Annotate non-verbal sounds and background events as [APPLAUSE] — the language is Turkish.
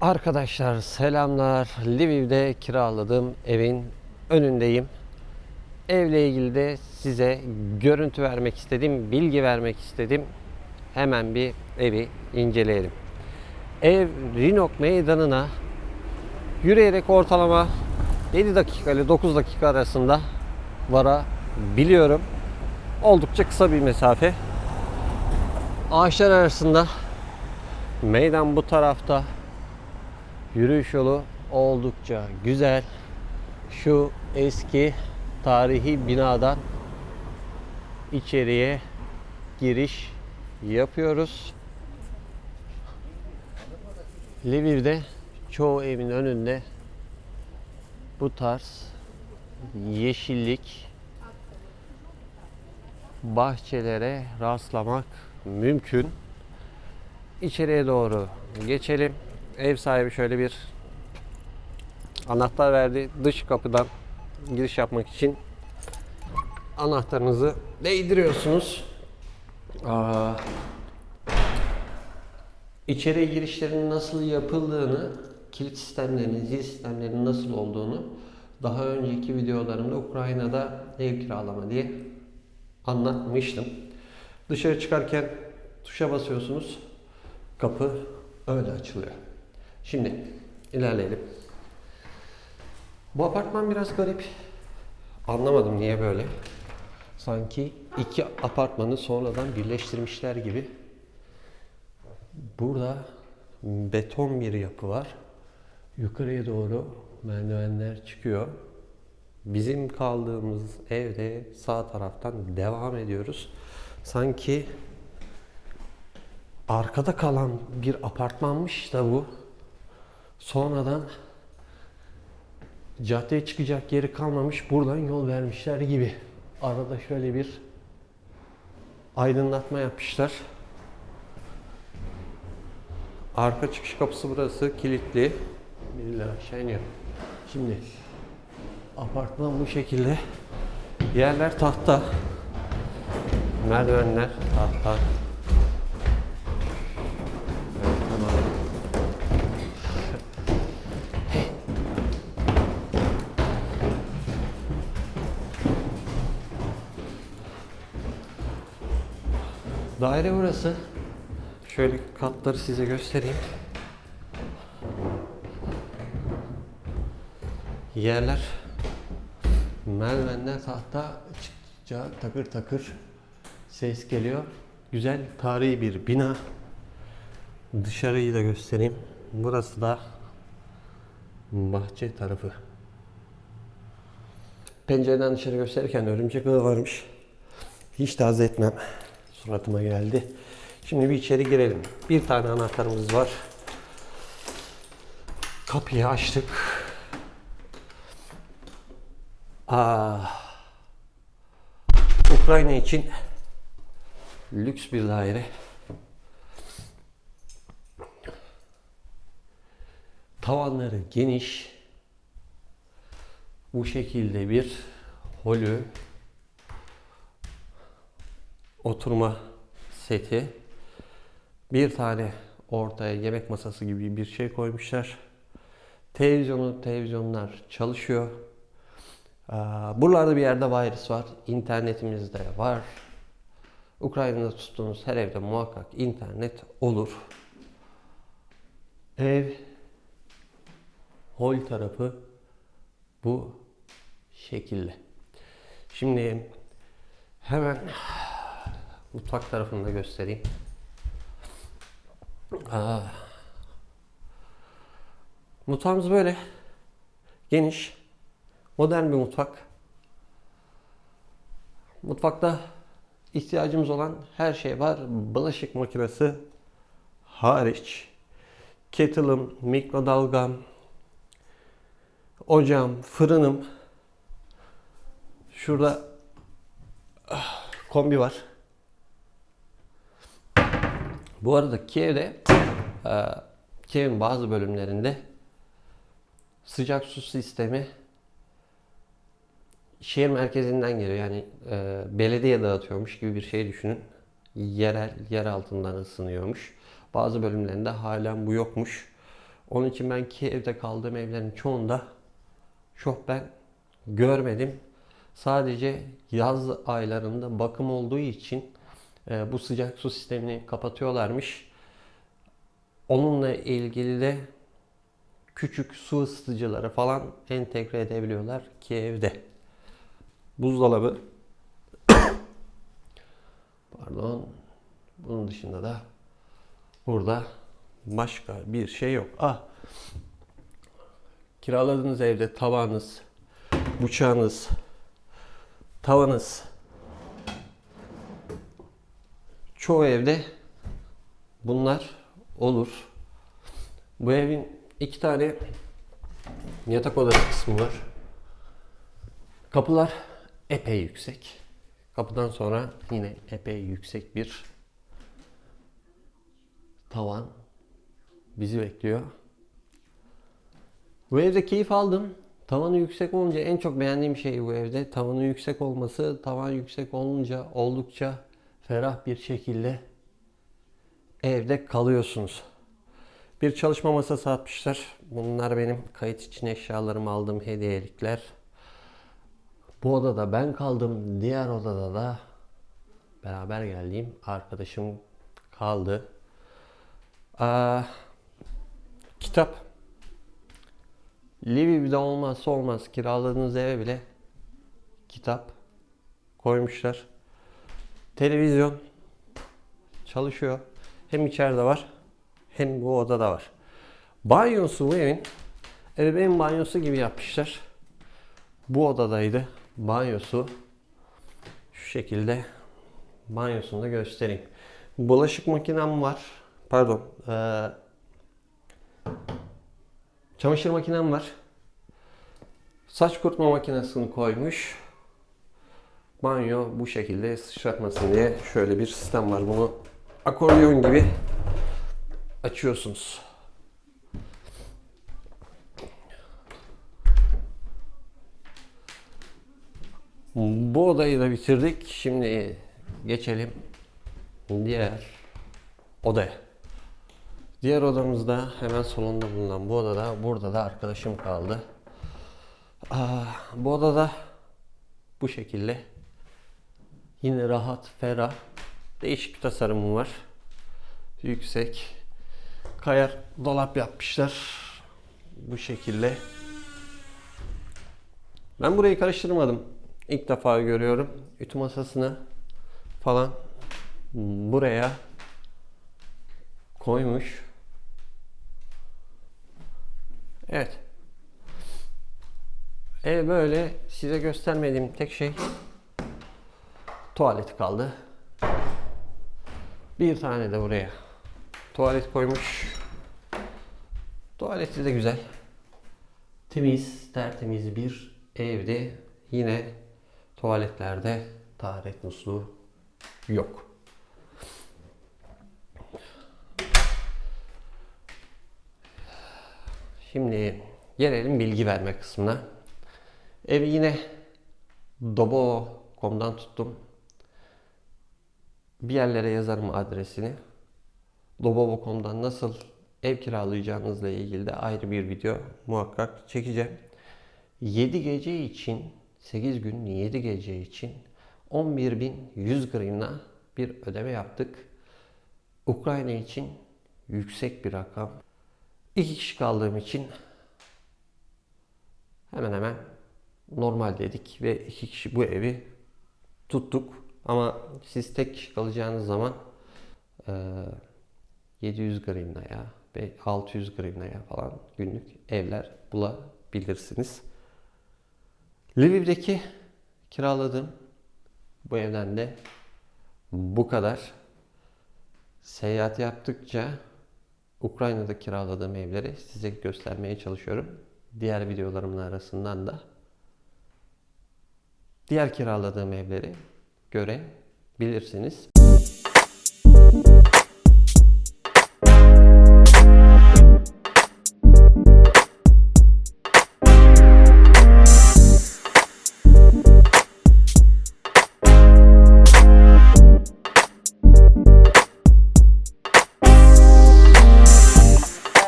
Arkadaşlar selamlar. Lviv'de kiraladığım evin önündeyim. Evle ilgili de size görüntü vermek istedim, bilgi vermek istedim. Hemen bir evi inceleyelim. Ev Rinok Meydanı'na yürüyerek ortalama 7 dakika ile 9 dakika arasında varabiliyorum. Oldukça kısa bir mesafe. Ağaçlar arasında meydan bu tarafta. Yürüyüş yolu oldukça güzel. Şu eski tarihi binadan içeriye giriş yapıyoruz. Lviv'de çoğu evin önünde bu tarz yeşillik bahçelere rastlamak mümkün. İçeriye doğru geçelim. Ev sahibi şöyle bir anahtar verdi. Dış kapıdan giriş yapmak için anahtarınızı değdiriyorsunuz. Aa, içeriye girişlerin nasıl yapıldığını, kilit sistemlerinin, zil sistemlerinin nasıl olduğunu daha önceki videolarımda Ukrayna'da ev kiralama diye anlatmıştım. Dışarı çıkarken tuşa basıyorsunuz. Kapı öyle açılıyor. Şimdi ilerleyelim. Bu apartman biraz garip. Anlamadım niye böyle. Sanki iki apartmanı sonradan birleştirmişler gibi. Burada beton bir yapı var. Yukarıya doğru merdivenler çıkıyor. Bizim kaldığımız evde sağ taraftan devam ediyoruz. Sanki arkada kalan bir apartmanmış da bu. Sonradan caddeye çıkacak yeri kalmamış. Buradan yol vermişler gibi. Arada şöyle bir aydınlatma yapmışlar. Arka çıkış kapısı burası kilitli. Birileri aşağı iniyor. Şimdi apartman bu şekilde. Yerler tahta. Merdivenler tahta. Daire burası. Şöyle katları size göstereyim. Yerler merdivenler tahta çıktıkça takır takır ses geliyor. Güzel tarihi bir bina. Dışarıyı da göstereyim. Burası da bahçe tarafı. Pencereden dışarı gösterirken örümcek ağı varmış. Hiç haz etmem. Suratıma geldi. Şimdi bir içeri girelim. Bir tane anahtarımız var. Kapıyı açtık. Aa, Ukrayna için lüks bir daire. Tavanları geniş. Bu şekilde bir holü oturma seti. Bir tane ortaya yemek masası gibi bir şey koymuşlar. Televizyonu, televizyonlar çalışıyor. Buralarda bir yerde virüs var. İnternetimizde var. Ukrayna'da tuttuğunuz her evde muhakkak internet olur. Ev hol tarafı bu şekilde. Şimdi hemen mutfak tarafını da göstereyim. Aa, mutfağımız böyle. Geniş. Modern bir mutfak. Mutfakta ihtiyacımız olan her şey var. Bulaşık makinesi hariç. Kettle'ım, mikrodalgam, ocağım, fırınım. Şurada ah, kombi var. Bu arada Kiev'de e, Kiev'in bazı bölümlerinde sıcak su sistemi şehir merkezinden geliyor. Yani e, belediye dağıtıyormuş gibi bir şey düşünün. Yerel, yer altından ısınıyormuş. Bazı bölümlerinde halen bu yokmuş. Onun için ben Kiev'de kaldığım evlerin çoğunda şofben görmedim. Sadece yaz aylarında bakım olduğu için bu sıcak su sistemini kapatıyorlarmış. Onunla ilgili de küçük su ısıtıcıları falan entegre edebiliyorlar ki evde. Buzdolabı. [COUGHS] Pardon. Bunun dışında da burada başka bir şey yok. Ah. Kiraladığınız evde tavanız, bıçağınız, tavanız çoğu evde bunlar olur. Bu evin iki tane yatak odası kısmı var. Kapılar epey yüksek. Kapıdan sonra yine epey yüksek bir tavan bizi bekliyor. Bu evde keyif aldım. Tavanı yüksek olunca en çok beğendiğim şey bu evde tavanı yüksek olması. Tavan yüksek olunca oldukça ferah bir şekilde evde kalıyorsunuz. Bir çalışma masası atmışlar. Bunlar benim kayıt için eşyalarımı aldığım hediyelikler. Bu odada ben kaldım. Diğer odada da beraber geldiğim arkadaşım kaldı. Aa, kitap. Lviv'de olmazsa olmaz. Kiraladığınız eve bile kitap koymuşlar. Televizyon çalışıyor. Hem içeride var hem bu odada var. Banyosu bu evin ebeveyn banyosu gibi yapmışlar. Bu odadaydı. Banyosu şu şekilde banyosunu da göstereyim. Bulaşık makinem var. Pardon. eee, çamaşır makinem var. Saç kurutma makinesini koymuş. Banyo bu şekilde sıçratmasın diye şöyle bir sistem var. Bunu akordeon gibi açıyorsunuz. Bu odayı da bitirdik. Şimdi geçelim diğer odaya. Diğer odamızda hemen solunda bulunan bu odada, burada da arkadaşım kaldı. Aa, bu odada bu şekilde yine rahat, ferah, değişik bir tasarımı var. Yüksek, kayar dolap yapmışlar. Bu şekilde. Ben burayı karıştırmadım. İlk defa görüyorum. Ütü masasını falan buraya koymuş. Evet. Ev böyle size göstermediğim tek şey tuvalet kaldı. Bir tane de buraya tuvalet koymuş. Tuvaleti de güzel. Temiz, tertemiz bir evde yine tuvaletlerde taharet musluğu yok. Şimdi gelelim bilgi verme kısmına. Evi yine dobo.com'dan tuttum. Bir yerlere yazarım adresini. Dobo.com'dan nasıl ev kiralayacağınızla ilgili de ayrı bir video muhakkak çekeceğim. 7 gece için 8 gün 7 gece için 11.100 grivna bir ödeme yaptık. Ukrayna için yüksek bir rakam. İki kişi kaldığım için hemen hemen normal dedik ve iki kişi bu evi tuttuk. Ama siz tek kişi kalacağınız zaman eee, 700 grivnaya ve 600 grivnaya falan günlük evler bulabilirsiniz. Lviv'deki kiraladığım bu evden de bu kadar. Seyahat yaptıkça Ukrayna'da kiraladığım evleri size göstermeye çalışıyorum. Diğer videolarımın arasından da diğer kiraladığım evleri görebilirsiniz.